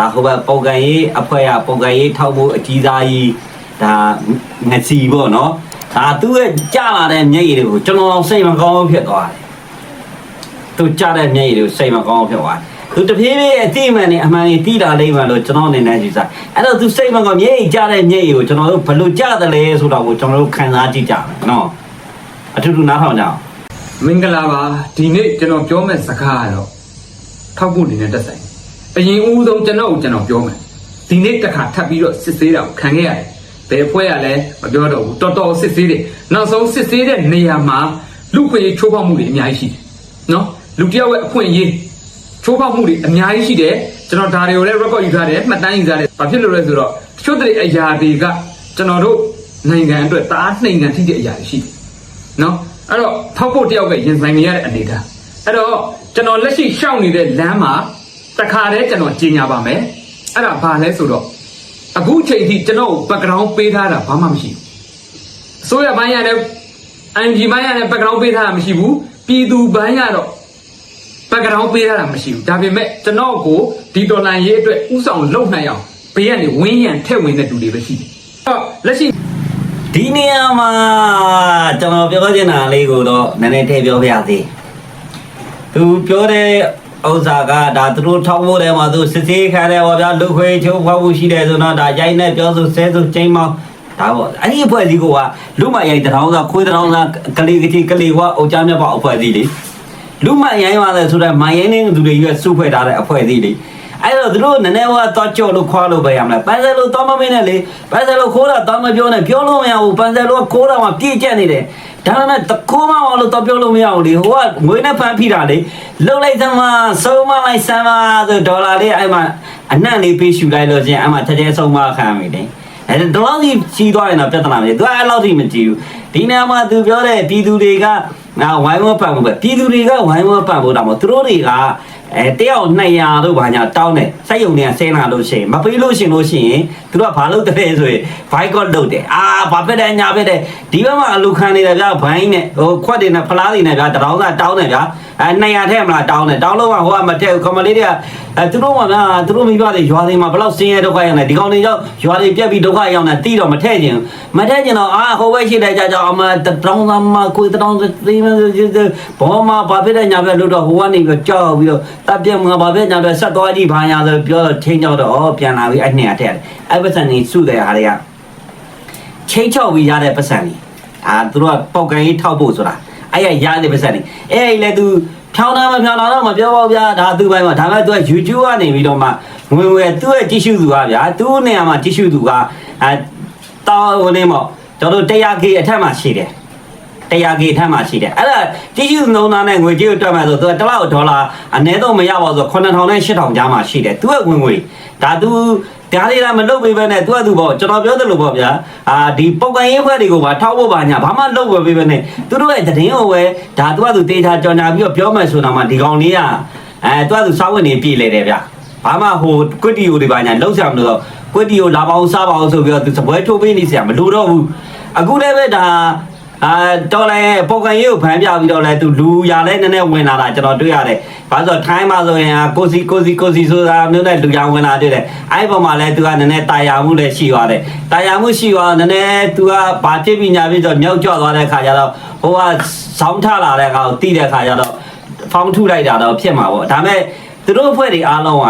ဒါဟိုဘက်ပုံကန်ရေးအဖွဲ့ကပုံကန်ရေးထောက်ဖို့အကြီးစားကြီးဒါငစီပေါ့နော်ဒါသူ့ရဲ့ကြာလာတဲ့မျက်ရည်တွေကိုကျွန်တော်စိတ်မကောင်းဖြစ်သွားတယ်သူကြာတဲ့မျက်ရည်တွေကိုစိတ်မကောင်းဖြစ်သွားတယ်သူတဖြည်းဖြည်းအတိအမှန်နဲ့အမှန်ကြီးတိလာလိမ့်မယ်လို့ကျွန်တော်အနေနဲ့ယူဆအဲ့တော့သူစိတ်မကောင်းမျက်ရည်ကြာတဲ့မျက်ရည်ကိုကျွန်တော်တို့ဘယ်လိုကြာတယ်လဲဆိုတာကိုကျွန်တော်တို့ခံစားကြည့်ကြမယ်နော်အထူးထူးနားထောင်ကြအောင်မင်္ဂလာပါဒီနေ့ကျွန်တော်ပြောမယ့်စကားကတော့ထောက်ဖို့နေနဲ့တက်ဆိုင် အရင်ဦးဆုံးကျွန်တော်ကိုကျွန်တော်ပြောမယ်ဒီနေ့တစ်ခါထပ်ပြီးတော့စစ်ဆေးတာကိုခံခဲ့ရတယ်ဘယ်ဖွဲ့ရလဲမပြောတော့ဘူးတော်တော်စစ်ဆေးတယ်နောက်ဆုံးစစ်ဆေးတဲ့နေရာမှာလူခွင့်ရေးချိုးဖောက်မှုတွေအများကြီးရှိတယ်နော်လူတစ်ယောက်ရဲ့အခွင့်အရေးချိုးဖောက်မှုတွေအများကြီးရှိတယ်ကျွန်တော်ဒါတွေကိုလည်း record ယူထားတယ်မှတ်တမ်းယူထားတယ်ဘာဖြစ်လို့လဲဆိုတော့တချို့တဲ့အရာတွေကကျွန်တော်တို့နိုင်ငံအတွက်တအားနှိမ်ငံထိတဲ့အရာတွေရှိတယ်နော်အဲ့တော့ထောက်ဖို့တယောက်ကရင်ဆိုင်နေရတဲ့အနေအထားအဲ့တော့ကျွန်တော်လက်ရှိရှောက်နေတဲ့လမ်းမှာ တခါတည်းကျွန်တော်ကြီးညာပါမယ်အဲ့ဒါဘာလဲဆိုတော့အခုချိန်ထိကျွန်တော် background ပေးထားတာဘာမှမရှိဘူးအစိုးရဘိုင်းရတဲ့ NG ဘိုင်းရတဲ့ background ပေးထားတာမရှိဘူးပြည်သူဘိုင်းရတော့ background ပေးထားတာမရှိဘူးဒါပေမဲ့ကျွန်တော်ကိုဒီဒေါ်လာရေးအတွက်ဥဆောင်လုပ်နိုင်အောင်ဘေးကနေဝင်းရံထည့်ဝင်တဲ့လူတွေပဲရှိတယ်အဲ့တော့လက်ရှိဒီနေရာမှာကျွန်တော်ပြောချင်တာလေးကိုတော့နည်းနည်းထည့်ပြောပြရသေးသူပြောတဲ့ ဥစ္စာကဒါသူတို့ထောက်ဖို့တယ်မှာသူစစ်စေးခံတယ်ဟောဗျာလူခွေချုပ်ဖောက်ဖို့ရှိတယ်ဆိုတော့ဒါရိုက်နဲ့ပြောဆိုဆဲဆိုချိန်မောင်းဒါပေါ့အဲ့ဒီအဖွဲ့အစည်းကလူမရိုက်တထောင်စားခွေးတထောင်စားကလေးကကြီးကလေးဝအုတ်ချမြတ်ပေါ့အဖွဲ့အစည်းလေလူမရိုင်းရတယ်ဆိုတော့မရိုင်းနေသူတွေရွက်စုဖွဲ့ထားတဲ့အဖွဲ့အစည်းလေအဲ့တော့သူတို့နည်းနည်းကတော့ကြော့လို့ခွာလို့ပဲရမလားပန်းစယ်လို့တော့မမင်းနဲ့လေပန်းစယ်လို့ခိုးတာတော့မပြောနဲ့ပြောလို့မရဘူးပန်းစယ်လို့ကခိုးတာမှပြည့်ကျက်နေတယ် ဒါပေမဲ့တခိုးမအောင်လို့တော့ပြောလို့မရဘူးလေဟိုကငွေနဲ့ဖမ်းဖိတာလေလှုပ်လိုက်သမားဆုံးမလိုက်စမ်းပါဆိုဒေါ်လာလေးအဲ့မှာအနှံ့လေးပေးရှူလိုက်လို့ချင်းအဲ့မှာချက်ချင်းဆုံးမခံမိတယ်အဲ့ဒါတော့ဒီကြီးသွားရင်တော့ပြဿနာမဖြစ်သူအဲ့လောက်ထိမကြည့်ဘူးဒီနေရာမှာသူပြောတဲ့ပြည်သူတွေက ငါဝိုင်းဝန်းပတ်ဖို့ပဲပြည်သူတွေကဝိုင်းဝန်းပတ်ဖို့တော့မဟုတ်သူတို့တွေကအဲတယောက်200တို့ဘာညာတောင်းတယ်စိုက်ရုံတွေကဆင်းလာလို့ရှိရင်မပေးလို့ရှင်လို့ရှိရင်သူတို့ကဘာလုပ်တယ်ဆိုရင် boycott လုပ်တယ်အာဘာဖြစ်တယ်ညာဖြစ်တယ်ဒီဘက်မှာအလူခံနေတယ်ဗျာဘိုင်းနဲ့ဟိုခွက်တွေနဲ့ဖလားတွေနဲ့ဗျာတရောင်းစားတောင်းတယ်ဗျာအဲ200ထဲမလားတောင်းတယ်တောင်းလို့ကဟိုကမထည့်ဘူးကမလေးတွေကအဲသူတို့ကဗျာသူတို့မိဘတွေရွာတွေမှာဘယ်လောက်ဆင်းရဲဒုက္ခရောက်နေဒီကောင်တွေရောက်ရွာတွေပြက်ပြီးဒုက္ခရောက်နေတီးတော့မထည့်ခြင်းမထည့်ခြင်းတော့အာဟိုဘက်ရှိတယ်ကြကြအမတောင်းသားမကိုတောင်းသိမဘောမှာဘာဖြစ်တယ်ညာဖြစ်လို့တော့ဟိုကနေပြီးကြောက်ပြီးတော့တပ်ပြက်မှာဘာဖြစ်ညာဖြစ်ဆက်သွားကြည့်ဘာညာဆိုပြောတော့ချင်းကြောက်တော့ဩပြန်လာပြီးအဲ့200ထည့်တယ်အဲ့ပတ်စံနေစုတယ်ဟာတွေကချိန်ချောက်ပြီးရတဲ့ပတ်စံကြီးအာသူတို့ကပေါက်ကန်ကြီးထောက်ဖို့ဆိုတာ အဲ့ရရတဲ့ပတ်စံကြီးအဲ့လေသူဖြောင်းတာမဖြောင်းတာတော့မပြောပါဘူးဗျာဒါသူပိုင်းမှာဒါပေမဲ့သူက YouTube ကနေပြီးတော့မှငွေငွေသူ့ရဲ့ကြည့်ရှုသူကဗျာသူ့နေရာမှာကြည့်ရှုသူကအဲတောင်းဟိုနေမောကျွန်တော်တို့ 100k အထက်မှာရှိတယ် 100k ထက်မှရှိတယ်အဲ့ဒါကြည့်ရှုနှုံသားနဲ့ငွေကြေးကိုတွက်မယ်ဆိုသူကတစ်လောက်ဒေါ်လာအနည်းဆုံးမရပါဘူးဆို9000နဲ့8000ကြားမှာရှိတယ်သူကဝင်ငွေဒါသူ ဒါလေးလားမလုပ်ပေးဘဲနဲ့သူကသူပေါ့ကျွန်တော်ပြောသလိုပေါ့ဗျာအာဒီပုတ်ကန်ရေးဖွဲ့တွေကိုပါထောက်ဖို့ပါညာဘာမှလုပ်ဝယ်ပေးဘဲနဲ့သူတို့ရဲ့သတင်းကိုပဲဒါသူကသူတေချာကြော်ညာပြီးတော့ပြောမယ်ဆိုတာမှဒီကောင်လေးကအဲသူကသူစားဝင်နေပြည်လေတယ်ဗျဘာမှဟိုကွက်တီယိုတွေပါညာလုံးဆရာမလို့တော့ကွက်တီယိုလာပါအောင်စားပါအောင်ဆိုပြီးတော့သူစပွဲထိုးပေးနေဆရာမလို့တော့ဘူးအခုလည်းပဲဒါ အာတော်လဲပုံကန်ရေးကိုဖမ်းပြပြီးတော့လဲသူလူရလဲနည်းနည်းဝင်လာတာကျွန်တော်တွေ့ရတယ်။ဘာလို့ဆိုထိုင်းမှာဆိုရင်ကိုစီကိုစီကိုစီဆိုတာမျိုးနဲ့လူရဝင်လာတွေ့တယ်။အဲ့ဒီပုံမှာလဲသူကနည်းနည်းတာယာမှုလည်းရှိသွားတယ်။တာယာမှုရှိသွားနည်းနည်းသူကဘာဖြစ်ပြီးညာပြီးတော့မြောက်ကျသွားတဲ့ခါကျတော့ဟိုကဆောင်းထလာတဲ့ခါကိုတီးတဲ့ခါကျတော့ဖောင်းထုလိုက်တာတော့ဖြစ်မှာပေါ့။ဒါပေမဲ့သူတို့အဖွဲ့တွေအားလုံးက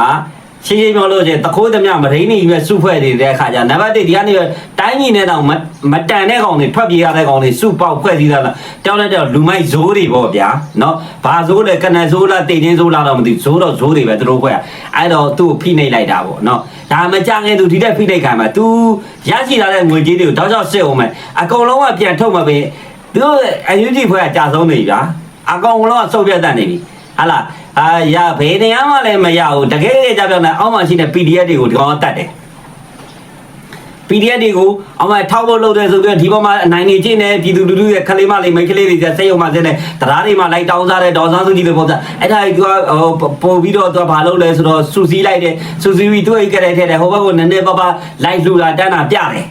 ရှင်းရှင်းပြောလို့ချင်းတခိုးသမျှမရင်းနေပြီးစုဖွဲ့နေတဲ့အခါကျနံပါတ်1ဒီကနေတိုင်းကြီးနဲ့တောင်မတန်တဲ့ကောင်တွေထွက်ပြေးရတဲ့ကောင်တွေစုပေါက်ဖွဲ့စည်းတာလားတောင်းလိုက်တော့လူမိုက်ဇိုးတွေပေါ့ဗျာနော်ဘာဇိုးလဲကနဇိုးလားတိတ်ချင်းဇိုးလားတော့မသိဇိုးတော့ဇိုးတွေပဲသူတို့ဖွဲ့အဲ့တော့သူ့ကိုဖိနှိပ်လိုက်တာပေါ့နော်ဒါမကြခင်သူဒီတဲ့ဖိနှိပ်ခံမှာ तू ရရှိလာတဲ့ငွေကြေးတွေကိုတောက်ချောက်စစ်အောင်မယ်အကုန်လုံးကပြန်ထုတ်မှာပဲသူတို့အယူကြီးဖွဲ့ကကြာဆုံးနေပြီဗျာအကောင်လုံးကစုပ်ပြတ်တတ်နေပြီဟာလား အာရဘယ်နေရာမှလည်းမရဘူးတကယ်ကြပြောနေအောက်မှာရှိတဲ့ PDF တွေကိုဒီကောင်ကတတ်တယ် PDF တွေကိုအမထောက်ဖို့လုပ်တယ်ဆိုပြီးဒီပေါ်မှာအနိုင်နေချင်းနဲ့ပြည်သူလူထုရဲ့ခလေးမလေးမိန်းကလေးတွေစိတ်ယုံမှစင်းနဲ့တရားတွေမှာလိုက်တောင်းစားတဲ့ဒေါ်စန်းစုကြည်တွေပေါ့ဗျအဲ့ဒါကြီးကဟိုပို့ပြီးတော့သူကဘာလုပ်လဲဆိုတော့စူစီးလိုက်တယ်စူစီးပြီးသူ့အိတ်ကလေးထဲတယ်ဟိုဘက်ကိုနည်းနည်းပါးပါလိုက်လှူတာတန်းတာပြတယ်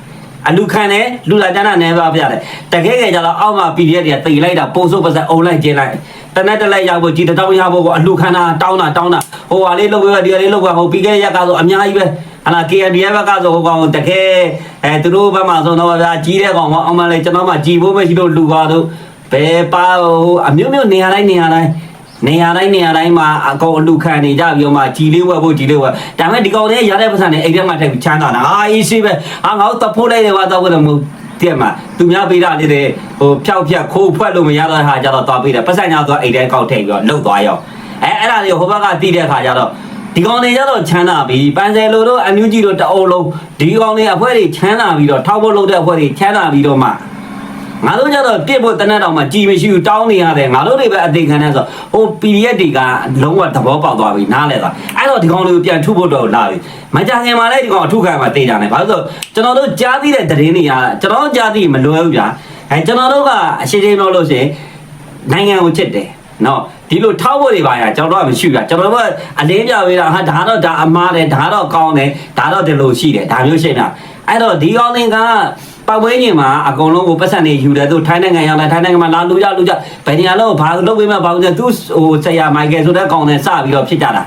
အလူခံတယ်လူလာတန်းတာနေပါပြတယ်တကယ်ကြကြတော့အောက်မှာ PDF တွေကတိတ်လိုက်တာပို့စုပ်ပါစအုံလိုက်ကျင်းလိုက်တနက်တလက်ရောက်ဖို့ကြီးတောင်းရဖို့အလူခံတာတောင်းတာတောင်းတာဟိုဟာလေးလုပ်ပဲဒီဟာလေးလုပ်ပဲဟိုပြီးခဲ့ရက်ကဆိုအများကြီးပဲဟာလာ KNDF ဘက်ကဆိုဟိုကောင်တကယ်အဲသူတို့ဘက်မှာဆိုတော့ဗျာကြီးတဲ့ကောင်ကအောင်မလေးကျွန်တော်မှကြီးဖို့မရှိလို့လူပါတော့ဘယ်ပါဟိုအမျိုးမျိုးနေရာတိုင်းနေရာတိုင်း နေရာတိုင်းနေရာတိုင်းမှာအကောင်အလူခံနေကြပြီးတော့မှကြီးလေးဝက်ဖို့ကြီးလေးဝက်ဒါပေမဲ့ဒီကောင်လေးရတဲ့ပတ်စံနဲ့အိမ်ထဲမှာထည့်ပြီးချမ်းသာတာအာအေးရှိပဲအာငါတို့တဖိုးလိုက်တယ်ကွာတော့ဘယ်လိုမဟုတ်တဲ့မှာသူများပေးတာလေးတွေဟိုဖြောက်ဖြက်ခိုးဖွက်လို့မရတော့တဲ့ဟာကြတော့သွားပေးတယ်ပတ်စံညာသွားအိမ်ထဲကောက်ထည့်ပြီးတော့လှုပ်သွားရောအဲအဲ့ဒါလေးဟိုဘက်ကတီးတဲ့ခါကျတော့ဒီကောင်တွေကြတော့ချမ်းသာပြီပန်ဆယ်လိုတို့အန်ယူဂျီတို့တအုံလုံးဒီကောင်တွေအဖွဲတွေချမ်းသာပြီးတော့ထောက်ဖို့လုပ်တဲ့အဖွဲတွေချမ်းသာပြီးတော့မှ ငါတို့ကြတော့ပြစ်ဖို့တနက်တောင်မှကြည်မရှိဘူးတောင်းနေရတယ်ငါတို့တွေပဲအသေးခံနေဆိုဟို PDF တွေကလုံးဝသဘောပေါက်သွားပြီနားလဲသွားအဲ့တော့ဒီကောင်တွေကိုပြန်ထုဖို့တော့လာပြီမကြခင်မှာလည်းဒီကောင်အထုခံမှာတေးကြတယ်ဘာလို့ဆိုကျွန်တော်တို့ကြားသိတဲ့သတင်းတွေကကျွန်တော်ကြားသိမလွယ်ဘူးဗျာအဲကျွန်တော်တို့ကအရှိချင်းလို့လို့ရှိရင်နိုင်ငံကိုချစ်တယ်နော်ဒီလိုထောက်ဖို့တွေပါရကျွန်တော်တို့ကမရှိဘူးဗျာကျွန်တော်တို့ကအလေးပြပေးတာဟာဒါတော့ဒါအမားတယ်ဒါတော့ကောင်းတယ်ဒါတော့ဒီလိုရှိတယ်ဒါမျိုးရှိတာအဲ့တော့ဒီကောင်တွေက ပတ်ဝဲညင်မှာအကုန်လုံးကိုပတ်စံနေယူတယ်သူထိုင်းနိုင်ငံရောက်လာထိုင်းနိုင်ငံမှာလာလူကြလူကြဘယ်နေရာလုံးဘာလုပ်ပေးမှဘာလို့လဲသူဟိုဆရာမိုက်ကယ်ဆိုတဲ့ကောင်နဲ့စပြီးတော့ဖြစ်ကြတာ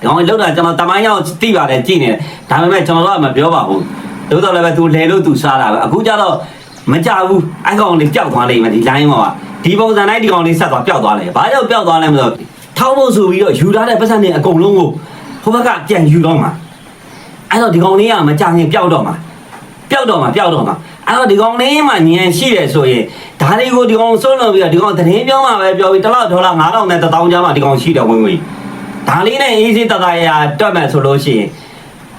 ဒီကောင်လောက်တာကျွန်တော်တမိုင်းရောက်သိပါတယ်ကြည့်နေတယ်ဒါပေမဲ့ကျွန်တော်တို့ကမပြောပါဘူးတို့တော့လည်းပဲသူလဲလို့သူစားတာပဲအခုကျတော့မကြဘူးအဲကောင်လေးပျောက်သွားလိမ့်မယ်ဒီ line မှာဒီပုံစံတိုင်းဒီကောင်လေးဆက်သွားပျောက်သွားလိမ့်ဘာကြောင့်ပျောက်သွားလဲမလို့ထောက်ဖို့ဆိုပြီးတော့ယူထားတဲ့ပတ်စံတွေအကုန်လုံးကိုဟိုဘက်ကပြန်ယူတော့မှာအဲ့တော့ဒီကောင်လေးကမကြခင်ပျောက်တော့မှာ ပျောက်တော့မှာပျောက်တော့မှာအဲ့တော့ဒီကောင်လေးမှညံရှိတယ်ဆိုရင်ဒါတွေကိုဒီကောင်ဆုံးလို့ပြီးတော့ဒီကောင်သတင်းပြောမှာပဲပြောပြီးတစ်လောက်ဒေါ်လာ9000နဲ့1000ကျားမှဒီကောင်ရှိတယ်ဝင်ဝင်ဒါလေးနဲ့အေးစေးတတရာတွက်မယ်ဆိုလို့ရှိရင်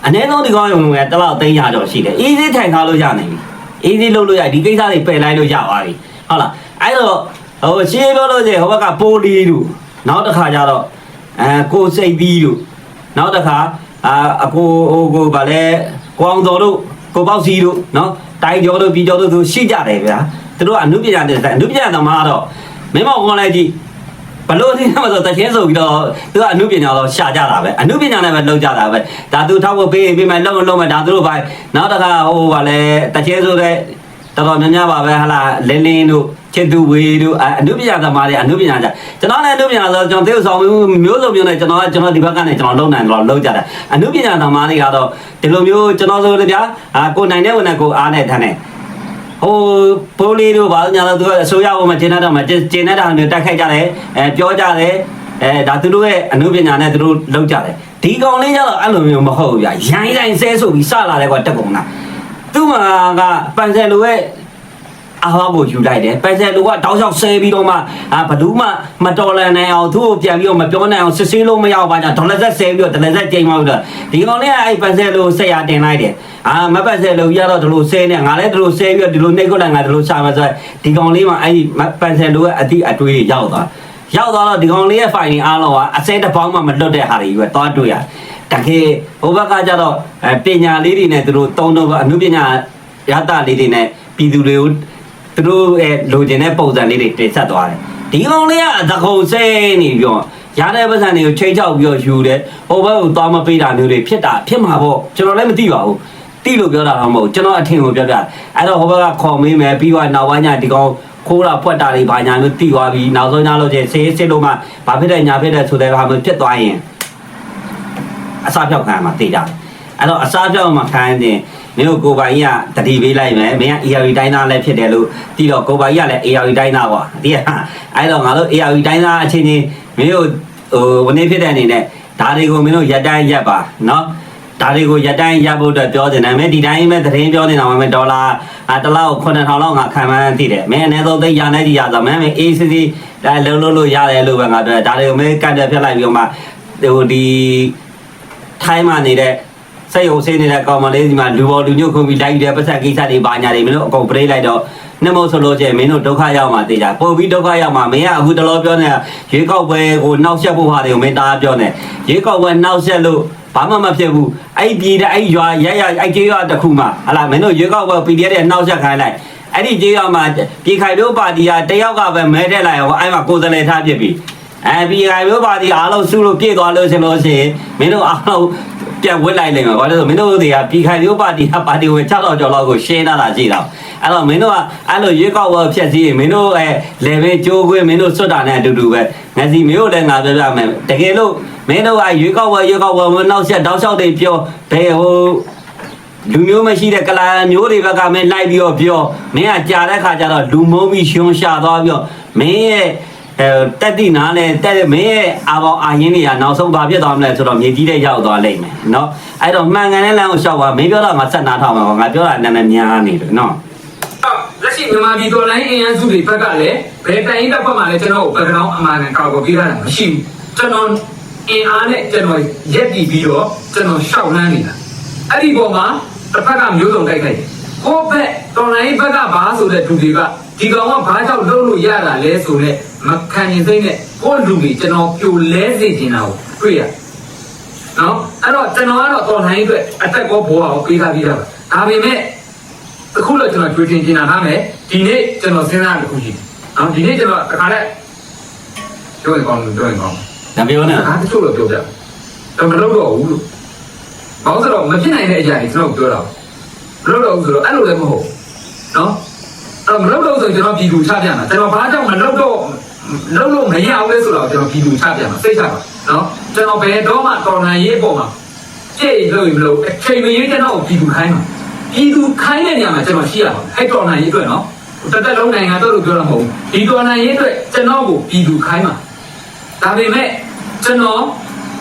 အနည်းဆုံးဒီကောင်ရုံဝင်တစ်လောက်300ကျော်ရှိတယ်အေးစေးထိုင်ထားလို့ရနိုင်ပြီအေးစေးလုပ်လို့ရဒီကိစ္စတွေပယ်လိုက်လို့ရသွားပြီဟုတ်လားအဲ့တော့ဟိုရှင်းပြောလို့ရှိရင်ဟိုဘက်ကပိုလီတို့နောက်တစ်ခါကျတော့အဲကိုစိတ်သီးတို့နောက်တစ်ခါအာအကိုဟိုကိုဗာလဲကိုအောင်တော်တို့ ကိုပေါ့စီတို့နော်တိုင်ကျော်တို့ပြီးကျော်တို့သူရှိကြတယ်ဗျာသူတို့ကအနုပညာတဲ့အနုပညာသမားတော့မင်းမောင်ကောင်းလိုက်ကြည့်ဘလို့ဒီမှာဆိုတချင်းဆိုပြီးတော့သူကအနုပညာတော့ရှာကြတာပဲအနုပညာနဲ့ပဲလုပ်ကြတာပဲဒါသူထောက်ဖို့ပေးပေးမယ်လုံးလုံးမယ်ဒါသူတို့ပဲနောက်တစ်ခါဟိုဗာလဲတချင်းဆိုတဲ့တော်တော်များများပါပဲဟာလာလင်းလင်းတို့ ချစ်သူဝေတို့အနုပညာသမားတွေအနုပညာကြကျွန်တော်လည်းအနုပညာဆိုကျွန်တော်သေဆောင်မျိုးစုံမျိုးနဲ့ကျွန်တော်ကကျွန်တော်ဒီဘက်ကနေကျွန်တော်လုံနိုင်တော့လုံကြတယ်အနုပညာသမားတွေကတော့ဒီလိုမျိုးကျွန်တော်ဆိုလေဗျာအာကိုနိုင်တဲ့ဝင်နဲ့ကိုအားနဲ့ထမ်းတယ်ဟိုပိုးလေးတို့ဘာလို့ညာလို့သူကအစိုးရဘုံမှာကျင်းတဲ့တော့မှာကျင်းတဲ့တာမျိုးတိုက်ခိုက်ကြတယ်အဲပြောကြတယ်အဲဒါသူတို့ရဲ့အမှုပညာနဲ့သူတို့လုပ်ကြတယ်ဒီကောင်လေးကျတော့အဲ့လိုမျိုးမဟုတ်ဘူးဗျာရိုင်းရိုင်းဆဲဆိုပြီးစလာတယ်ကွာတက်ကုန်တာသူ့မှာကပန်ဆယ်လိုရဲ့ အဟောကိုယူလိုက်တယ်ပန်ဆယ်လိုကတောက်လျှောက်ဆဲပြီးတော့မှအာဘလူးမှမတော်လန်နိုင်အောင်သူ့ကိုပြန်ပြီးတော့မပြောနိုင်အောင်စစ်ဆေးလို့မရအောင်ပါညာဒေါ်လာဆက်ဆဲပြီးတော့ဒေါ်လာဆက်ချိန်မှပြီးတော့ဒီကောင်လေးကအဲ့ပန်ဆယ်လိုဆက်ရတင်လိုက်တယ်အာမပတ်ဆယ်လိုရတော့ဒီလိုဆဲနေငါလည်းဒီလိုဆဲပြီးတော့ဒီလိုနှိတ်ခွက်လိုက်ငါဒီလိုရှာမှာဆိုဒီကောင်လေးမှအဲ့ပန်ဆယ်လိုရဲ့အတိအတွေးရောက်သွားရောက်သွားတော့ဒီကောင်လေးရဲ့ file အားလုံးကအစဲတစ်ပေါင်းမှမလွတ်တဲ့ဟာတွေပဲသွားတွေ့ရတကယ်ဟိုဘက်ကကျတော့ပညာလေးတွေနဲ့သူတို့တုံးတော့အမှုပညာရတလေးတွေနဲ့ပြည်သူတွေကို သူတို့ရဲ့လိုချင်တဲ့ပုံစံလေးတွေတင်ဆက်သွားတယ်ဒီကောင်လေးကအတကုံစဲနေပြီးတော့ရတဲ့ပတ်စံတွေကိုချိန်ချောက်ပြီးတော့ယူတယ်ဟိုဘက်ကိုသွားမပေးတာမျိုးတွေဖြစ်တာဖြစ်မှာပေါ့ကျွန်တော်လည်းမသိပါဘူးတိလို့ပြောတာတော့မဟုတ်ကျွန်တော်အထင်ကိုပြောပြတယ်အဲ့တော့ဟိုဘက်ကခေါ်မေးမယ်ပြီးတော့နောက်ပိုင်းညဒီကောင်ခိုးတာဖွက်တာတွေဘာညာမျိုးတိသွားပြီးနောက်ဆုံးညလို့ချင်းဆေးစစ်လို့မှဘာဖြစ်တယ်ညာဖြစ်တယ်ဆိုတဲ့ဟာမျိုးဖြစ်သွားရင်အစားဖြောက်ခံရမှာသိကြတယ်အဲ့တော့အစားဖြောက်မှာခံရင် မင်းတို့ကိုပိုင်ကြီးကတတိပေးလိုက်မယ်မင်းက AR တိုင်းသားလည်းဖြစ်တယ်လို့ပြီးတော့ကိုပိုင်ကြီးကလည်း AR တိုင်းသားကွာဒီကအဲ့တော့ငါတို့ AR တိုင်းသားအချင်းချင်းမင်းတို့ဟိုဝနေဖြစ်တဲ့အနေနဲ့ဒါတွေကိုမင်းတို့ရက်တိုင်းရက်ပါနော်ဒါတွေကိုရက်တိုင်းရက်ဖို့အတွက်ပြောတင်တယ်မင်းဒီတိုင်းပဲသတင်းပြောနေတာမှမဒေါ်လာအတစ်လောက်9000လောက်ငါခံမှန်းသိတယ်မင်းအနည်းဆုံးသိရနေကြီးရဆိုမင်းမင်း ACC ဒါလုံးလုံးလို့ရတယ်လို့ပဲငါတို့ဒါတွေကိုမင်းကန့်တယ်ဖြတ်လိုက်ပြီးတော့မှဟိုဒီထိုင်းမှာနေတဲ့ စိတ်ဟုတ်ဆေးနေတဲ့ကောင်မလေးဒီမှာလူပေါ်လူညွတ်ခုံပြီးလိုက်တဲ့ပတ်သက်ကိစ္စတွေဘာညာတွေမင်းတို့အကုန်ပရိလိုက်တော့နှမဆိုလို့ချင်းမင်းတို့ဒုက္ခရောက်မှာတေးကြပို့ပြီးဒုက္ခရောက်မှာမင်းကအခုတလောပြောနေတာရွေးကောက်ပွဲကိုနောက်ဆက်ဖို့ဟာတွေကိုမင်းတားပြောနေရွေးကောက်ပွဲနောက်ဆက်လို့ဘာမှမဖြစ်ဘူးအဲ့ပြည်တဲ့အဲ့ရွာရရအဲ့ကျေးရွာတစ်ခုမှာဟလာမင်းတို့ရွေးကောက်ပွဲ PDF တဲ့နောက်ဆက်ခိုင်းလိုက်အဲ့ဒီကျေးရွာမှာပြည်ခိုင်တို့ပါတီကတယောက်ကပဲမဲထက်လိုက်ရောအဲ့မှာကိုယ်စလဲထားဖြစ်ပြီ အဲပြီးခိုင်မျိုးပါတီအားလုံးစုလို့ပြည့်သွားလို့ရှင်လို့ရှိရင်မင်းတို့အားလုံးပြန်ဝစ်လိုက်လိမ့်မယ်ဘာလို့လဲဆိုမင်းတို့တွေကပြီးခိုင်မျိုးပါတီကပါတီဝင်600ကျော်လောက်ကိုရှင်းထားတာကြည့်တော့အဲ့တော့မင်းတို့ကအဲ့လိုရွေးကောက်ပွဲဖြတ်စည်းရင်မင်းတို့အဲလေဘေးကြိုးခွင်းမင်းတို့စွတ်တာနဲ့အတူတူပဲငါစီမင်းတို့လည်းငါပြောပြမယ်တကယ်လို့မင်းတို့ကရွေးကောက်ပွဲရွေးကောက်ပွဲမနောက်ဆက်တောက်လျှောက်တွေပြောဘယ်ဟိုလူမျိုးမရှိတဲ့ကလာမျိုးတွေဘက်ကမင်းလိုက်ပြီးတော့ပြောမင်းကကြာတဲ့ခါကျတော့လူမုံပြီးရှုံရှာသွားပြီးတော့မင်းရဲ့ အဲတက်တိနာနဲ့တက်မင်းရဲ့အာဘောင်အာရင်းတွေကနောက်ဆုံးဘာဖြစ်သွားမလဲဆိုတော့မြေကြီးတဲ့ရောက်သွားလိမ့်မယ်နော်အဲ့တော့မှန်ကန်တဲ့လမ်းကိုလျှောက်ပါမင်းပြောတာမှဆက်နာထောက်မှာပါငါပြောတာနာနာများနေတယ်နော်လက်ရှိမြန်မာပြည်တော်လိုင်းအင်အားစုတွေဘက်ကလည်းဘယ်တိုင်းတပ်ဖွဲ့မှလည်းကျွန်တော်ကို background အမှန်ကန်ကောက်ကိုပေးတာမရှိဘူးကျွန်တော်အင်အားနဲ့ကျွန်တော်ရက်တည်ပြီးတော့ကျွန်တော်ရှောက်လန်းနေတာအဲ့ဒီပေါ်မှာတစ်ဖက်ကမျိုးစုံတိုက်ခိုက်တယ်ဟိုဘက်တော်လိုင်းဘက်ကဘာဆိုတဲ့သူတွေကဒီကောင်ကဘာကြောင့်လုပ်လို့ရတာလဲဆိုတော့ မခံရင်စိတ်နဲ့ဟိုလူတွေကျွန်တော်ပြိုလဲစေချင်တာကိုတွေ့ရနော်အဲ့တော့ကျွန်တော်ကတော့တော်ထိုင်းအတွက်အသက်ကောဘောအောင်ပေးထားပြီးတာပါဒါပေမဲ့အခုလည်းကျွန်တော်တွေ့တင်ကျင်တာထားမယ်ဒီနေ့ကျွန်တော်စဉ်းစားရတစ်ခုရှိတယ်နော်ဒီနေ့ကျွန်တော်တခါလဲပြောရင်ကောင်းလို့ပြောရင်ကောင်းဒါပြောနေအားတချို့တော့ပြောပြတယ်မလုပ်တော့ဘူးလို့ဘာလို့ဆိုတော့မဖြစ်နိုင်တဲ့အရာတွေကျွန်တော်ပြောတာမလုပ်တော့ဘူးဆိုတော့အဲ့လိုလည်းမဟုတ်နော်အဲ့မလုပ်တော့ဆိုရင်ကျွန်တော်ပြည်သူချပြမှာကျွန်တော်ဘာကြောင့်မလုပ်တော့ လုပ်လို့မရအောင်လဲဆိုတော့ကျွန်တော်ပြည်သူချပြမှာစိတ်ချပါနော်ကျွန်တော်ဘယ်တော့မှတော်လန်ရေးပေါ်မှာကြည့်လို့မလို့အချိန်မရွေးကျွန်တော်ပြည်သူခိုင်းမှာပြည်သူခိုင်းတဲ့နေရာမှာကျွန်တော်ရှိရအောင်အဲ့တော်နိုင်ရေးအတွက်နော်တစ်သက်လုံးနိုင်ငံတော့လို့ပြောတာမဟုတ်ဘူးဒီတော်နိုင်ရေးအတွက်ကျွန်တော်ကိုပြည်သူခိုင်းမှာဒါပေမဲ့ကျွန်တော်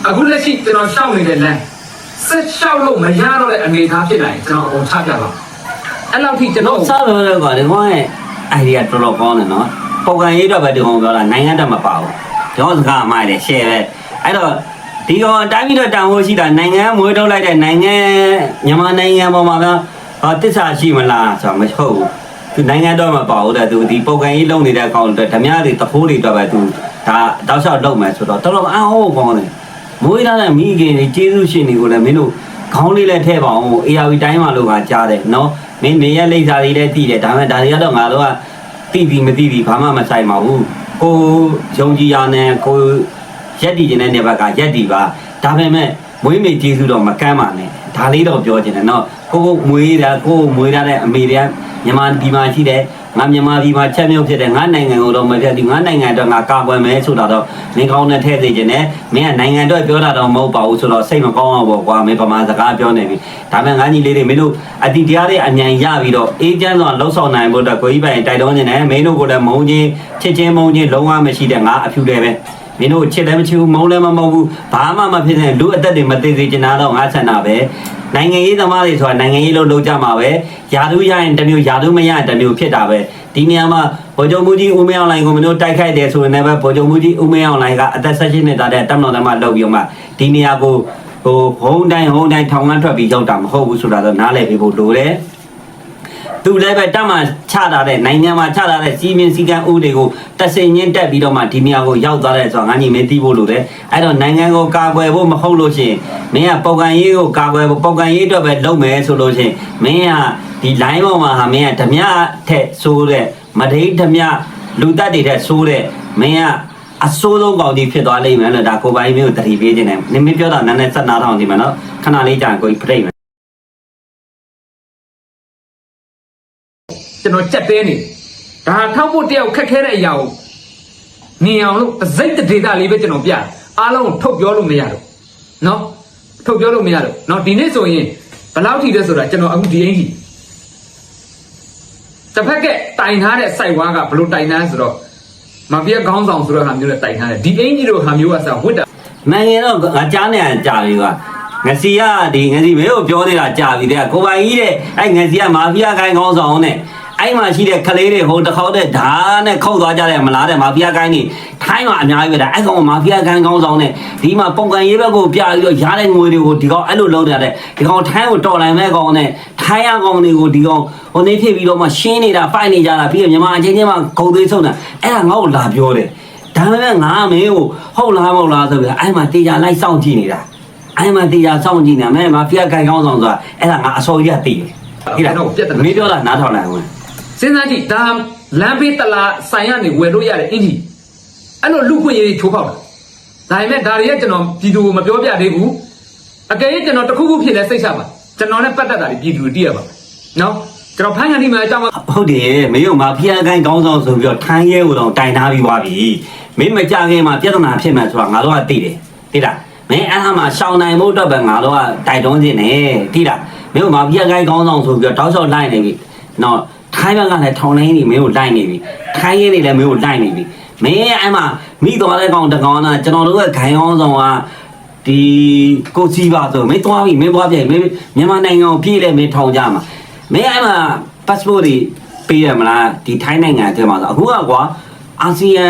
အခုလက်ရှိကျွန်တော်ရှောက်နေတဲ့လမ်းဆက်ရှောက်လို့မရတော့တဲ့အနေအထားဖြစ်လာရင်ကျွန်တော်အကုန်ချပြပါအဲ့လောက်ထိကျွန်တော်စားလို့လည်းကွာဒီကောင်ရဲ့ idea တော်တော်ကောင်းတယ်နော် ပုံကန်ရေးတော့ပဲဒီကောင်ပြောတာနိုင်ငံတက်မပါဘူးဒီကောင်စကားအမိုက်လေ share ပဲအဲ့တော့ဒီကောင်အတိုင်းပြီးတော့တောင်ဖို့ရှိတာနိုင်ငံမွေးထုတ်လိုက်တဲ့နိုင်ငံမြန်မာနိုင်ငံပေါ်မှာဗျာဟောတစ္ဆာရှိမလားဆိုတော့မဟုတ်ဘူးသူနိုင်ငံတော့မပါဘူးတဲ့သူဒီပုံကန်ရေးလုပ်နေတဲ့အကောင်အတွက်ဓမြတွေတဖိုးတွေတော့ပဲသူဒါတောက်လျှောက်လုပ်မယ်ဆိုတော့တော်တော်အံ့ဩကောင်းတယ်မွေးထားတဲ့မိခင်တွေကျေးဇူးရှင်တွေကိုလည်းမင်းတို့ခေါင်းလေးလည်းထည့်ပါအောင် ARV တိုင်းမှာလို့ကကြားတယ်နော်မင်းနေရလိမ့်စာတွေလည်းတည်တယ်ဒါပေမဲ့ဒါတွေကတော့ငါတို့က တိတိမတိတိဘာမှမဆိုင်ပါဘူးကိုယုံကြည်ရနဲ့ကိုရက်တည်ခြင်းတဲ့နေဘက်ကရက်တည်ပါဒါပေမဲ့မွေးမေကျေးဇူးတော့မကမ်းပါနဲ့ဒါလေးတော့ပြောချင်တယ်နော်ကိုကိုမွေးတာကိုမွေးရတဲ့အမေတွေကမြန်မာပြည်မှာရှိတယ် ငါမြန်မာပြည်မှာချက်မြုပ်ဖြစ်တယ်ငါနိုင်ငံကိုတော့မပြတ်ဒီငါနိုင်ငံတော့ငါကာကွယ်မယ်ဆိုတာတော့မင်းကောင်းနဲ့ထည့်စေခြင်းနဲ့မင်းကနိုင်ငံတော့ပြောတာတော့မဟုတ်ပါဘူးဆိုတော့စိတ်မကောင်းအောင်ပေါ့ကွာမင်းပမာစကားပြောနေပြီဒါပေမဲ့ငါညီလေးတွေမင်းတို့အတိတရားတွေအမြန်ရပြီးတော့အေးချမ်းစွာလှုပ်ဆောင်နိုင်ဖို့အတွက်ကိုကြီးပိုင်တိုက်တွန်းနေတယ်မင်းတို့ကိုလည်းမုန်းချင်းချစ်ချင်းမုန်းချင်းလုံးဝမရှိတဲ့ငါအဖြူတယ်ပဲ မင်းတို့ချစ်လည်းမချစ်ဘူးမုန်းလည်းမမုန်းဘူးဘာမှမဖြစ်တဲ့လူအသက်တွေမသိစေချင်တာတော့ငါဆန္ဒပဲနိုင်ငံရေးသမားတွေဆိုတာနိုင်ငံရေးလို့လုပ်ကြမှာပဲယာသူရရင်တစ်မျိုးယာသူမရရင်တစ်မျိုးဖြစ်တာပဲဒီနေရာမှာဗိုလ်ချုပ်မှုကြီးဦးမင်းအောင်လှိုင်ကိုမင်းတို့တိုက်ခိုက်တယ်ဆိုရင်လည်းပဲဗိုလ်ချုပ်မှုကြီးဦးမင်းအောင်လှိုင်ကအသက်16နှစ်သားတဲ့တမန်တော်သမားလုပ်ပြီးတော့မှဒီနေရာကိုဟိုဟုံးတိုင်းဟုံးတိုင်းထောင်ကန်းထွက်ပြီးရောက်တာမဟုတ်ဘူးဆိုတာတော့နားလည်ပြီးဖို့လိုတယ် သူလည်းပဲတက်မှချတာတဲ့နိုင်ငံမှာချတာတဲ့စီးမြင်စည်းကမ်းဥပဒေကိုတက်စင်ချင်းတက်ပြီးတော့မှဒီနေရာကိုရောက်သွားတဲ့ဆိုတော့ငါညီမင်းသိဖို့လိုတယ်အဲ့တော့နိုင်ငံကိုကာကွယ်ဖို့မဟုတ်လို့ရှိရင်မင်းကပုံကန်ရေးကိုကာကွယ်ဖို့ပုံကန်ရေးအတွက်ပဲလုပ်မယ်ဆိုလို့ရှိရင်မင်းကဒီ line ပေါ်မှာဟာမင်းကဓမြထက်ဆိုးတဲ့မဒိဓမြလူတက်တွေထက်ဆိုးတဲ့မင်းကအဆိုးဆုံးကောင်ကြီးဖြစ်သွားလိမ့်မယ်လို့ဒါကိုပိုင်မျိုးတတိပေးခြင်းနဲ့နင်မပြောတာနည်းနည်းစက်နာထောင်ဒီမှာနော်ခဏလေးကြာရင်ကိုကြီးပြိတ်မယ် ကျွန်တော်ကြက်တဲနေဒါထောက်ဖို့တယောက်ခက်ခဲတဲ့အရာကိုမြင်အောင်လို့တစ်စိတ်တစ်ဒေတာလေးပဲကျွန်တော်ပြအားလုံးထုတ်ပြောလို့မရတော့နော်ထုတ်ပြောလို့မရတော့နော်ဒီနေ့ဆိုရင်ဘယ်လောက်ထိလဲဆိုတာကျွန်တော်အခုဒီအင်ကြီးတစ်ဖက်ကတိုင်ထားတဲ့စိုက်ဝါးကဘယ်လိုတိုင်ထားဆိုတော့မဖီးယားခေါင်းဆောင်ဆိုတဲ့ဟာမျိုးနဲ့တိုင်ထားတယ်ဒီအင်ကြီးတို့ဟာမျိုးကစားဝတ်တာနိုင်ငံတော့ငါကြားနေရကြာပြီကွာ ငစီကဒီငစီမင်းကိုပြောနေတာကြာပြီတဲ့ကိုပိုင်ကြီးတဲ့အဲ့ငစီကမာဖီးယားကိုင်းကောင်းဆောင်နဲ့အဲ့မှာရှိတဲ့ကလေးတွေဟိုတစ်ခေါက်တဲ့ဓာတ်နဲ့ခုတ်သွားကြတယ်မလားတဲ့မာဖီးယားကိုင်းနေထိုင်းမှာအများကြီးပဲဒါအဲ့ကောင်မာဖီးယားကိုင်းကောင်းဆောင်နဲ့ဒီမှာပုံကန်ရေးဘက်ကိုပြပြီးတော့ရားတဲ့ငွေတွေကိုဒီကောင်အဲ့လိုလုပ်ရတယ်ဒီကောင်ထိုင်းကိုတော်လိုက်မဲ့ကောင်နဲ့ထိုင်းရကောင်တွေကိုဒီကောင်ဟိုနေဖြစ်ပြီးတော့မှရှင်းနေတာပိုက်နေကြတာပြီးတော့မြန်မာအချင်းချင်းမှဂုံသေးဆုံးတာအဲ့ဒါငါ့ကိုလာပြောတယ်ဒါပေမဲ့ငါမင်းကိုဟုတ်လားမဟုတ်လားဆိုပြီးအဲ့မှာတေချာလိုက်စောင့်ကြည့်နေတာ အဲ့မှာတေချာစောင့်ကြည့်နေတာမဲမာဖီးယားခိုင်ကောင်းဆောင်ဆိုတာအဲ့ဒါငါအစောကြီးကသိတယ်ဟိလားမင်းပြောတာနားထောင်လိုက်ဝင်စဉ်းစားကြည့်ဒါလမ်းဘေးတလားဆိုင်ရနေဝယ်လို့ရတဲ့အင်ကြီးအဲ့လိုလူခွင့်ရေးချိုးဖောက်တာဒါပေမဲ့ဒါတွေကကျွန်တော်ပြည်သူကိုမပြောပြသေးဘူးအကယ်၍ကျွန်တော်တစ်ခုခုဖြစ်လဲစိတ်ချပါကျွန်တော်နဲ့ပတ်သက်တာတွေပြည်သူတွေသိရပါမယ်နော်ကျွန်တော်ဖမ်းခံဒီမှာအကြောင်းကဟုတ်တယ်မင်းတို့မာဖီယာကိုင်းကောင်းဆောင်ဆိုပြီးတော့ထိုင်းရဲကိုတော့တိုင်ထားပြီးသွားပြီမင်းမကြခင်မှာပြဿနာဖြစ်မှဆိုတာငါတို့ကသိတယ်သိလား မင်းအဲ့ဒါမှရှောင်းနိုင်ဖို့အတွက်ပဲငါတို့ကတိုက်တွန်းခြင်းနဲ့သိလားမင်းတို့မာဖီယာကိုင်းကောင်းဆောင်ဆိုပြီးတော့တောက်လျှောက်လိုက်နေပြီနော်ထိုင်းဘက်ကလည်းထောင်လိုင်းနေမင်းတို့လိုက်နေပြီထိုင်းရဲတွေလည်းမင်းတို့လိုက်နေပြီမင်းအဲ့မှာမိသွားတဲ့ကောင်တကောင်ကကျွန်တော်တို့ကခိုင်ကောင်းဆောင်ကဒီကိုစီပါဆိုမင်းသွားပြီမင်းသွားပြီမင်းမြန်မာနိုင်ငံကိုပြေးလဲမင်းထောင်ကြမှာမင်းအဲ့မှာ passport တွေပေးရမလားဒီထိုင်းနိုင်ငံအတွင်းမှာဆိုအခုကကွာ အာဆီယံ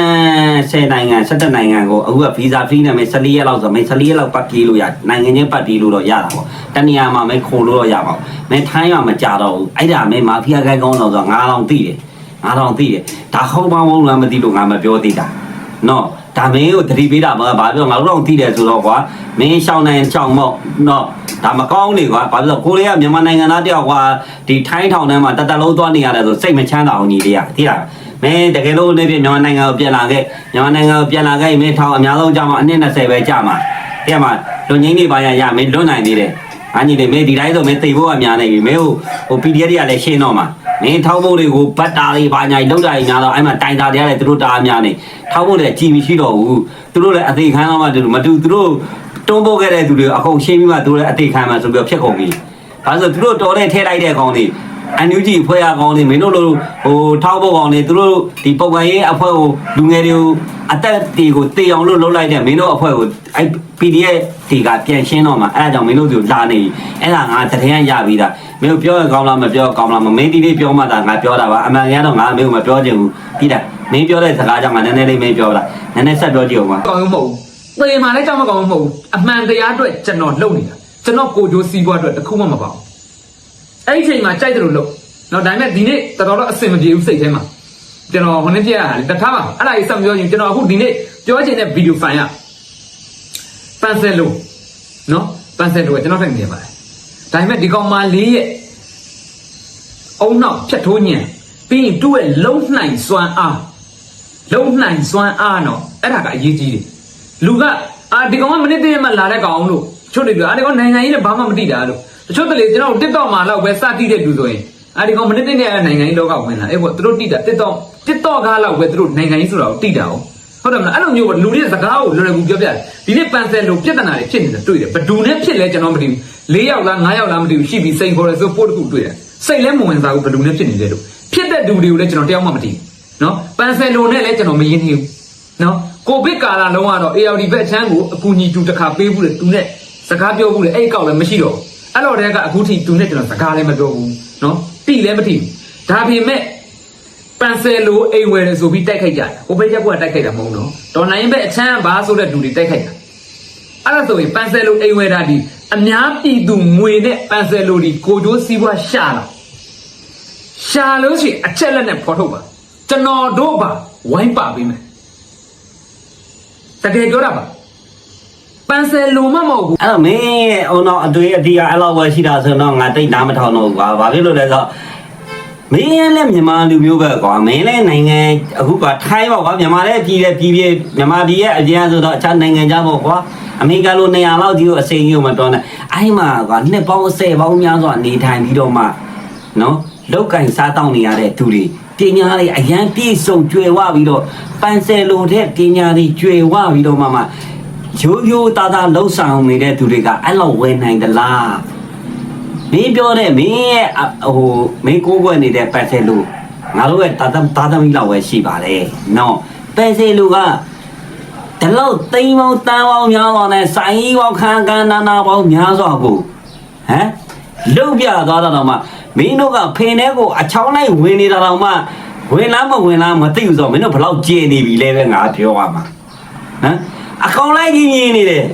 10နိုင်ငံ17နိုင်ငံကိုအခုက visa free နဲ့မင်း14ရက်လောက်ဆိုမင်း14ရက်လောက်ပတ်ပြေးလို့ရနိုင်ငံချင်းပတ်ပြေးလို့တော့ရတာပေါ့တနေရာမှာမင်းခိုးလို့တော့ရပါဘူးမင်းထိုင်းမှာမကြတော့ဘူးအဲ့ဒါမင်းမာဖီယာကိုင်းကောင်းတော့ဆိုငါးတောင်သိတယ်ငါးတောင်သိတယ်ဒါဟုတ်မဟုတ်လားမသိလို့ငါမပြောသေးတာနော်ဒါမင်းကိုတတိပေးတာမဟုတ်ဘာပြောငါတို့တော့သိတယ်ဆိုတော့ကွာမင်းရှောင်းနိုင်ရှောင်းမော့နော်ဒါမကောင်းနေကွာဘာဖြစ်လို့ကိုရီးယားမြန်မာနိုင်ငံသားတယောက်ကွာဒီထိုင်းထောင်ထဲမှာတတလုံးသွားနေရတယ်ဆိုစိတ်မချမ်းသာအောင်ညီလေးရသိလား မင်းတကယ်လို့နေပြမြန်မာနိုင်ငံကိုပြန်လာခဲ့မြန်မာနိုင်ငံကိုပြန်လာခဲ့မင်းထောင်အများဆုံးကြာမှာအနည်း20ပဲကြာမှာတဲ့မှာလူငင်းနေပါရရမင်းလွတ်နိုင်သေးတယ်အညီလေးမင်းဒီတိုင်းဆိုမင်းသိဖို့အများနေပြီမင်းဟိုဟို PDF တွေကလည်းရှင်းတော့မှာမင်းထောက်ဖို့တွေကိုဘတ်တာတွေဘာညာလောက်တာကြီးများတော့အဲ့မှာတိုင်တာတွေကလည်းသူတို့တာအများနေထောက်ဖို့လည်းကြည်မရှိတော့ဘူးသူတို့လည်းအသေးခံတော့မှမတူသူတို့တွန်းပို့ခဲ့တဲ့သူတွေအကုန်ရှင်းပြီးမှသူတို့လည်းအသေးခံမှဆိုပြီးဖြစ်ကုန်ပြီဒါဆိုသူတို့တော်တဲ့ထဲလိုက်တဲ့ကောင်တွေ အန်ယူဂျီဖွဲ့ရကောင်တွေမင်းတို့လိုဟိုထောက်ဖို့ကောင်တွေသူတို့ဒီပုံကန်ရေးအဖွဲ့ကိုလူငယ်တွေကိုအသက်တွေကိုတေအောင်လို့လုပ်လိုက်တဲ့မင်းတို့အဖွဲ့ကိုအဲ့ PDF တွေကပြန်ရှင်းတော့မှအဲ့ဒါကြောင့်မင်းတို့တို့လာနေအဲ့ဒါငါတထင်းရပြီးသားမင်းတို့ပြောရကောင်းလားမပြောကောင်းလားမမင်းဒီလေးပြောမှသာငါပြောတာပါအမှန်ကြီးတော့ငါမင်းကိုမပြောချင်ဘူးပြီးတာမင်းပြောတဲ့စကားကြောင့်ငါနည်းနည်းလေးမင်းပြောတာနည်းနည်းဆက်ပြောကြည့်အောင်ပါကောင်းမဟုတ်ဘူးသေမာလည်းကြောက်မကောင်းမဟုတ်ဘူးအမှန်တရားအတွက်ကျွန်တော်လုပ်နေတာကျွန်တော်ကိုကြိုးစီးပွားအတွက်တစ်ခုမှမပေါ့ အဲ့ဒီချိန်မှာကြိုက်တယ်လို့လုပ်နော်ဒါပေမဲ့ဒီနေ့တော်တော်တော့အဆင်မပြေဘူးစိတ်ထဲမှာကျွန်တော်ဟိုနေ့ပြရတာလေတထားပါအဲ့ဒါကြီးဆက်မပြောရင်ကျွန်တော်အခုဒီနေ့ပြောချင်တဲ့ဗီဒီယိုဖိုင်ကပန်ဆယ်လိုနော်ပန်ဆယ်လိုကကျွန်တော်ထိုင်နေပါတယ်ဒါပေမဲ့ဒီကောင်မလေးရဲ့အုံနောက်ဖြတ်ထိုးညံပြီးရင်သူ့ရဲ့လုံနိုင်စွမ်းအားလုံနိုင်စွမ်းအားနော်အဲ့ဒါကအရေးကြီးတယ်လူကအာဒီကောင်ကမနစ်တည်းမှလာတဲ့ကောင်လို့တချို့တွေပြောအာဒီကောင်နိုင်ငံရေးနဲ့ဘာမှမသိတာလို့တ ချို့တလေကျွန်တော် TikTok မှာတော့ပဲစတိတဲ့လူဆိုရင်အာဒီကောင်မနစ်တည်းနဲ့နိုင်ငံရေးလောကဝင်လာအဲ့ဘောသူတို့တိတာ TikTok TikTok ကားလောက်ပဲသူတို့နိုင်ငံရေးဆိုတာကိုတိတာအောင်ဟုတ်တယ်မလားအဲ့လိုမျိုးလူတွေစကားကိုလွယ်လွယ်ကူပြောပြတယ်ဒီနေ့ပန်ဆယ်လိုပြဿနာတွေဖြစ်နေတာတွေ့တယ်ဘဒူနဲ့ဖြစ်လဲကျွန်တော်မသိဘူး၄ယောက်လား၅ယောက်လားမသိဘူးရှိပြီးစိန်ခေါ်တယ်ဆိုပို့တစ်ခုတွေ့တယ်စိတ်လဲမဝင်စားဘူးဘဒူနဲ့ဖြစ်နေတယ်လို့ဖြစ်တဲ့လူတွေကိုလည်းကျွန်တော်တယောက်မှမသိဘူးနော်ပန်ဆယ်လိုနဲ့လည်းကျွန်တော်မရင်းနှီးဘူးနော်ကိုဗစ်ကာလလုံးကတော့ ARD ဘက်ချမ်းကိုအကူညီတူတစ်ခါပေးဘူးလေသူနဲ့စကားပြောဘူးလေအဲ့ဒီကောက်လည်းမရှိတော့ဘူး အဲ့တော့တည်းကအခုထိသူနဲ့ကျွန်တော်စကားလည်းမပြောဘူးနော်တိလည်းမတိဘူးဒါပေမဲ့ပန်ဆယ်လိုအိမ်ဝယ်တယ်ဆိုပြီးတိုက်ခိုက်ကြတယ်ဟိုဘက်ချက်ကွက်တိုက်ခိုက်တာမဟုတ်တော့တော်နိုင်ဘက်အချမ်းဘာဆိုတဲ့လူတွေတိုက်ခိုက်တာအဲ့ဒါဆိုရင်ပန်ဆယ်လိုအိမ်ဝယ်တာဒီအများပြည်သူငွေနဲ့ပန်ဆယ်လိုဒီကိုကျိုးစီးပွားရှာလာရှာလို့ရှိရင်အချက်လက်နဲ့ဖော်ထုတ်ပါကျွန်တော်တို့ပါဝိုင်းပါပေးမယ်တကယ်ပြောတာပါ ပန်ဆယ်လိုမှမဟုတ်ဘူးအဲ့တော့မင်းရဲ့အုံတော့အတွေ့အတိအအဲ့လောက်ပဲရှိတာဆိုတော့ငါတိတ်နားမထောင်တော့ဘူးကွာဘာဖြစ်လို့လဲဆိုတော့မင်းရဲ့လည်းမြန်မာလူမျိုးပဲကွာမင်းလည်းနိုင်ငံအခုကထိုင်းပေါ့ကွာမြန်မာလည်းပြည်တယ်ပြည်ပြည်မြန်မာပြည်ရဲ့အကျဉ်းဆိုတော့အခြားနိုင်ငံခြားပေါ့ကွာအမေရိကန်လိုနေရာလောက်ကြီးကိုအစိမ်းကြီးကိုမတော်နဲ့အဲ့မှာကွာနှစ်ပေါင်း10ပေါင်းများစွာနေထိုင်ပြီးတော့မှနော်လောက်ကင်စားတောင်းနေရတဲ့သူတွေပညာတွေအရန်ပြည့်စုံကြွယ်ဝပြီးတော့ပန်ဆယ်လိုတဲ့ပညာတွေကြွယ်ဝပြီးတော့မှမှ ရိုးရိုးသားသားလှုပ်ဆောင်နေတဲ့သူတွေကအဲ့လောက်ဝယ်နိုင်သလားမင်းပြောတဲ့မင်းရဲ့အဟိုမင်းကိုးကွယ်နေတဲ့ပတ်သက်လို့ငါတို့ရဲ့တာသမတာသမီလောက်ပဲရှိပါတယ်နော်ပတ်သက်လို့ကဒီလောက်သိမ်းပေါင်းတန်းပေါင်းများစွာနဲ့စိုင်းပေါင်းခန်းခန်းနာနာပေါင်းများစွာကိုဟမ်လုတ်ပြသွားတာတော့မှမင်းတို့ကဖင်ထဲကိုအချောင်းလိုက်ဝင်နေတာတော့မှဝင်လားမဝင်လားမသိဘူးဆိုတော့မင်းတို့ဘလောက်ကျေနေပြီလဲပဲငါပြောရမှာဟမ် အကောင်လိုက်ကြီးမြင်နေတယ်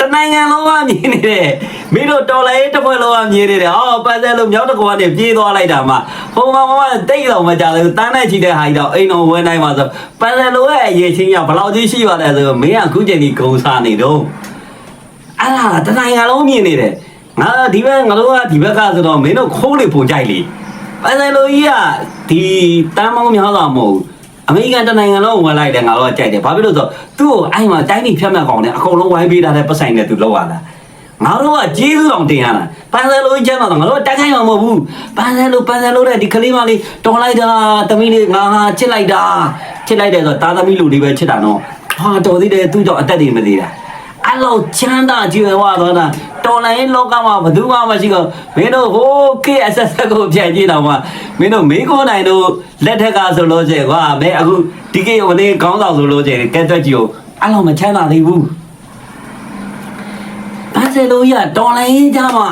တနိုင်ငံလုံးကမြင်နေတယ်မင်းတို့တော်လည်းတစ်ဖွဲ့လုံးကမြင်နေတယ်ဟောပတ်သက်လို့မြောက်တစ်ကွာနဲ့ပြေးသွားလိုက်တာမှဟိုမှာမမတိတ်တော့မကြဘူးတန်းနဲ့ချီတဲ့ဟာကြီးတော့အိမ်တော်ဝဲနိုင်မှာဆိုပတ်သက်လို့ရဲ့အရေးချင်းကဘယ်လောက်ကြီးရှိပါလဲဆိုမင်းကအခုချိန်ကြီးဂုံစားနေတော့အဲ့ဒါတနိုင်ငံလုံးမြင်နေတယ်ငါဒီဘက်ငါတို့ကဒီဘက်ကဆိုတော့မင်းတို့ခိုးလေပုံကြိုက်လေပတ်သက်လို့ကြီးကဒီတန်းမောင်းများစွာမဟုတ်ဘူး အမေရိကန်တနိုင်ငံလုံးဝင်လိုက်တယ်ငါတို့ကကြိုက်တယ်ဘာဖြစ်လို့ဆိုတော့သူ့ကိုအဲ့မှာတိုင်းပြည်ဖြတ်မှတ်ကောင်နဲ့အကုန်လုံးဝိုင်းပေးထားတဲ့ပတ်ဆိုင်နဲ့သူလောက်ရတာငါတို့ကကျေးဇူးတော်တင်ရတာပန်းစဲလို့ကျမ်းတော့ငါတို့ကတက်ခိုင်းမှာမဟုတ်ဘူးပန်းစဲလို့ပန်းစဲလို့တဲ့ဒီကလေးမလေးတော်လိုက်တာတမီးလေးငါဟာချစ်လိုက်တာချစ်လိုက်တယ်ဆိုတော့တာသမီးလူလေးပဲချစ်တာနော်ဟာတော်သေးတယ်သူ့ကြောင့်အသက်တွေမသေးတာ အဲ့လောက်ချမ်းသာကြွယ်ဝသွားတာတော်လိုင်းလောကမှာဘယ်သူမှမရှိတော့မင်းတို့ဟိုးခေတ်အဆက်ဆက်ကိုပြန်ကြည့်တော့မှမင်းတို့မေးခွန်းနိုင်တို့လက်ထက်ကဆိုလို့ကျဲကွာမင်းအခုဒီကိဟိုနေ့ခေါင်းဆောင်ဆိုလို့ကျဲကဲတွက်ကြည့်ကိုအဲ့လောက်မချမ်းသာသေးဘူးဘာစလို့ရတော်လိုင်းကြမှာ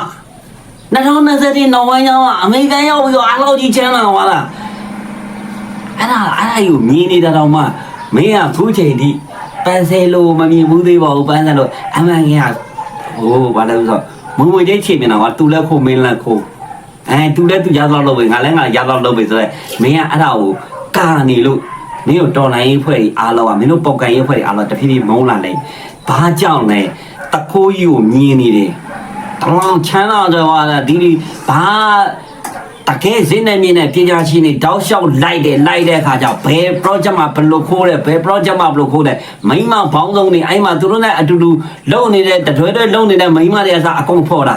2020နောက်ပိုင်းကျမှအမေရိကန်ရောက်ပြီးတော့အားလောက်ကြီးချမ်းသာသွားတာအဲ့ဒါအဲ့ဒါယူမြင်နေတာတော့မှမင်းကခုချိန်ထိ ပန်းစဲလို့မမြင်ဘူးသေးပါဘူးပန်းစဲလို့အမှန်ကြီးကဟိုဘာလဲဆိုတော့မုံမွေချင်းချေမြင်တော့ကသူလည်းခိုးမင်းလည်းခိုးအဲသူလည်းသူရတော့လုပ်ပဲငါလည်းငါရတော့လုပ်ပဲဆိုတော့မင်းကအဲ့ဒါကိုကာနေလို့မင်းတို့တော်လိုင်းရေးဖွဲ့ကြီးအားလုံးကမင်းတို့ပေါက်ကန်ရေးဖွဲ့ကြီးအားလုံးတဖြည်းဖြည်းမုန်းလာလိုက်ဘာကြောင့်လဲတခိုးကြီးကိုမြင်နေတယ်တောင်းချမ်းသာကြပါလားဒီဒီဘာ တကယ်စင်းနေမြင်တဲ့ပညာရှင်တွေတောက်လျှောက်လိုက်တယ်လိုက်တဲ့အခါကျဘယ် project မှာဘယ်လိုခိုးတယ်ဘယ် project မှာဘယ်လိုခိုးတယ်မိမဘောင်းဆုံးနေအဲ့မှာသူတို့နဲ့အတူတူလုံနေတဲ့တတွဲတွဲလုံနေတဲ့မိမတွေအစားအကုန်ဖော်တာ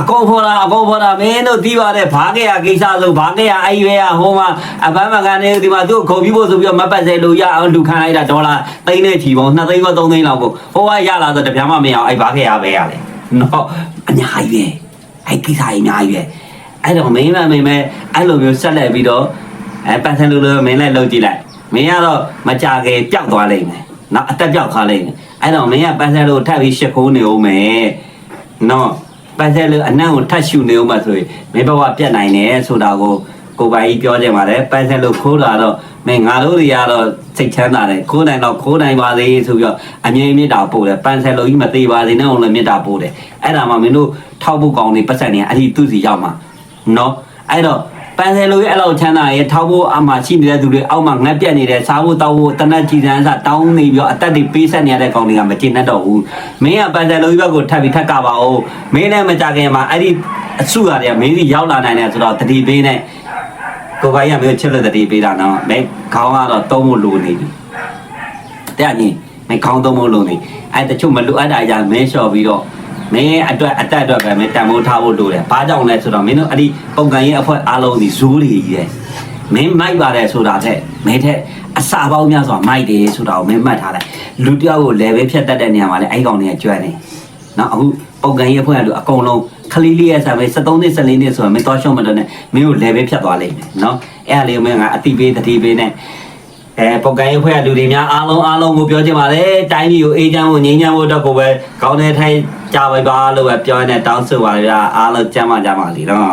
အကုန်ဖော်တာအကုန်ဖော်တာမင်းတို့တီးပါတယ်ဘာခဲ့ရကိစ္စဆိုဘာခဲ့ရအဲ့ရွေးရဟိုမှာအပန်းမကန်နေဒီမှာသူ့ကိုခုံပြီးဖို့ဆိုပြီးတော့မပတ်စေလို့ရအောင်လူခံလိုက်တာဒေါ်လာသိန်းနဲ့ချီပေါင်း2သိန်းရော3သိန်းလောက်ကိုဟိုကရလာဆိုတပြားမှမရအောင်အဲ့ဘာခဲ့ရပဲရလေနော်အများကြီးပဲအဲ့ကိစ္စကြီးအများကြီးပဲ အဲ့တော့မင်းမမင်းမဲအဲ့လိုမျိုးဆက်လက်ပြီးတော့အဲပန်ဆန်လိုလိုမင်းလည်းလှုပ်ကြည့်လိုက်မင်းကတော့မကြခင်ပျောက်သွားလိမ့်မယ်နော်အသက်ပျောက်သွားလိမ့်မယ်အဲ့တော့မင်းကပန်ဆန်လိုထပ်ပြီးရှစ်ခိုးနေဦးမယ်နော်ပန်ဆန်လိုအနံ့ကိုထပ်ရှူနေဦးမှာဆိုရင်မင်းဘဝပြတ်နိုင်တယ်ဆိုတာကိုကိုပိုင်ကြီးပြောကြပါတယ်ပန်ဆန်လိုခိုးတာတော့မင်းငါတို့တွေကတော့စိတ်ချမ်းသာတယ်ခိုးနိုင်တော့ခိုးနိုင်ပါစေဆိုပြီးတော့အမြဲမြစ်တာပို့တယ်ပန်ဆန်လိုကြီးမသေးပါစေနဲ့အောင်လည်းမြစ်တာပို့တယ်အဲ့ဒါမှမင်းတို့ထောက်ဖို့ကောင်းနေပတ်စံနေအဲ့ဒီသူ့စီရောက်မှာ နော်အဲ့တော့ပန်းစယ်လိုရဲ့အဲ့လောက်ချမ်းသာရဲ့ထောက်ဖို့အမှရှိနေတဲ့သူတွေအောက်မှာငတ်ပြက်နေတဲ့စားဖို့တောက်ဖို့တနက်ကြည်စံအစတောင်းနေပြီးတော့အသက်တွေပေးဆက်နေရတဲ့ကောင်တွေကမကျေနပ်တော့ဘူးမင်းကပန်းစယ်လိုကြီးဘက်ကိုထပ်ပြီးထပ်ကပါအောင်မင်းလည်းမကြခင်မှာအဲ့ဒီအစုရတယ်မင်းစီရောက်လာနိုင်တယ်ဆိုတော့တတိပေးနဲ့ကိုပိုင်ရမျိုးချစ်လို့တတိပေးတာနော်မင်းခေါင်းကတော့တုံးဖို့လိုနေပြီတဲ့ကြီးမင်းခေါင်းတုံးဖို့လိုနေအဲ့တချို့မလိုအပ်တာကြမင်းလျှော်ပြီးတော့ မင်းအတွက်အတက်အတွက်ပဲမင်းတန်ဖိုးထားဖို့လိုတယ်။ဘာကြောင့်လဲဆိုတော့မင်းတို့အဲ့ဒီပုံကန်ရေးအဖွဲ့အားလုံးဒီဇိုးတွေကြီးတယ်။မင်းမိုက်ပါတယ်ဆိုတာထက်မင်းထက်အစာပေါင်းများစွာမိုက်တယ်ဆိုတာကိုမင်းမှတ်ထားလိုက်။လူတစ်ယောက်ကို level ဖြတ်တတ်တဲ့နေရာမှာလည်းအဲ့ဒီကောင်တွေကကျွမ်းနေ။နော်အခုပုံကန်ရေးအဖွဲ့ကလူအကုန်လုံးခလီလေးရဲ့ဆံပဲ73နှစ်14နှစ်ဆိုတော့မင်းတော့ရှုံးမတော့နဲ့မင်းကို level ဖြတ်သွားလိမ့်မယ်နော်။အဲ့ဒါလေးကိုမင်းကအတိပေးတတိပေးနဲ့အဲပုံကိုင်းဖွဲ့ကလူတွေများအားလုံးအားလုံးကိုပြောချင်ပါတယ်တိုင်းပြည်ကိုအေးချမ်းဖို့ငြိမ်းချမ်းဖို့အတွက်ကိုပဲကောင်းတဲ့ထိုင် ကြပါပါလို့ပဲပြောနေတောင်းဆိုပါရအားလုံးကြမ်းပါကြပါလိမ့်တော့